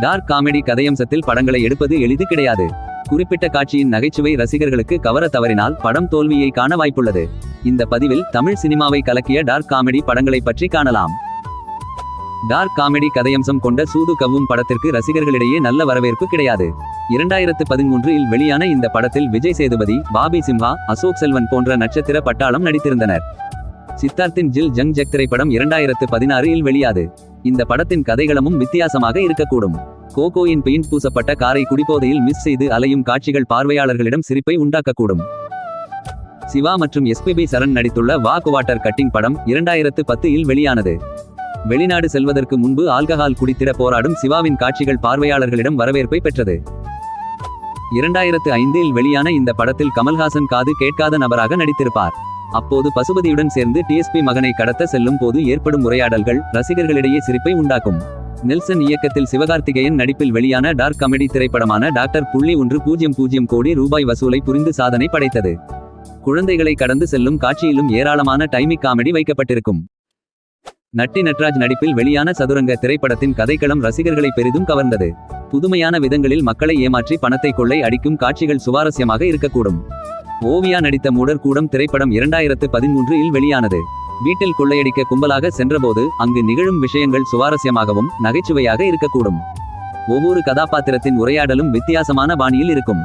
Dark comedy கதையம்சத்தில் படங்களை எடுப்பது எளிது கிடையாது. குறிப்பிட்ட காட்சியின் நகைச்சுவை ரசிகர்களுக்கு கவர தவறினால் படம் தோல்வியை காண வாய்ப்புள்ளது. இந்த பதிவில் தமிழ் சினிமாவை கலக்கிய டார்க் காமெடி படங்களை பற்றி காணலாம். டார்க் காமெடி கதையம்சம் கொண்ட சூது கவ்வும் படத்திற்கு ரசிகர்களிடையே நல்ல வரவேற்பு கிடையாது. இரண்டாயிரத்து பதிமூன்று இல் வெளியான இந்த படத்தில் விஜய் சேதுபதி பாபி சிம்ஹா அசோக் செல்வன் போன்ற நட்சத்திர பட்டாளம் நடித்திருந்தனர். சித்தார்த்தின் ஜில் ஜங் ஜக் திரைப்படம் இரண்டாயிரத்து பதினாறு இல் வெளியாது. இந்த படத்தின் கதைகளமும் வித்தியாசமாக இருக்கக்கூடும். கோகோயின் பெயிண்ட் பூசப்பட்ட காரை குடிபோதையில் மிஸ் செய்து அலையும் காட்சிகள் பார்வையாளர்களிடம் சிரிப்பை உண்டாக்கக்கூடும். சிவா மற்றும் எஸ்பிபி சரண் நடித்துள்ள வாக் வாட்டர் கட்டிங் படம் இரண்டாயிரத்து பத்து இல் வெளியானது. வெளிநாடு செல்வதற்கு முன்பு ஆல்கஹால் குடித்திட போராடும் சிவாவின் காட்சிகள் பார்வையாளர்களிடம் வரவேற்பை பெற்றது. இரண்டாயிரத்து ஐந்தில் வெளியான இந்த படத்தில் கமல்ஹாசன் காது கேட்காத நபராக நடித்திருப்பார். அப்போது பசுபதியுடன் சேர்ந்து டிஎஸ்பி மகனை கடத்த செல்லும் போது ஏற்படும் உரையாடல்கள் ரசிகர்களிடையே சிரிப்பை உண்டாக்கும். நெல்சன் இயக்கத்தில் சிவகார்த்திகேயன் நடிப்பில் வெளியான டார்க் காமெடி திரைப்படமான டாக்டர் புள்ளி ஒன்று பூஜ்ஜியம் பூஜ்ஜியம் கோடி ரூபாய் வசூலை புரிந்து சாதனை படைத்தது. குழந்தைகளை கடந்து செல்லும் காட்சியிலும் ஏராளமான டைமிக் காமெடி வைக்கப்பட்டிருக்கும். நட்டி நட்ராஜ் நடிப்பில் வெளியான சதுரங்க திரைப்படத்தின் கதைக்களம் ரசிகர்களை பெரிதும் கவர்ந்தது. புதுமையான விதங்களில் மக்களை ஏமாற்றி பணத்தை கொள்ளை அடிக்கும் காட்சிகள் சுவாரஸ்யமாக இருக்கக்கூடும். ஓவியா நடித்த மூடர்கூடம் திரைப்படம் இரண்டாயிரத்து பதிமூன்று இல் வெளியானது. வீட்டில் கொள்ளையடிக்க கும்பலாக சென்றபோது அங்கு நிகழும் விஷயங்கள் சுவாரஸ்யமாகவும் நகைச்சுவையாக இருக்கக்கூடும். ஒவ்வொரு கதாபாத்திரத்தின் உரையாடலும் வித்தியாசமான பாணியில் இருக்கும்.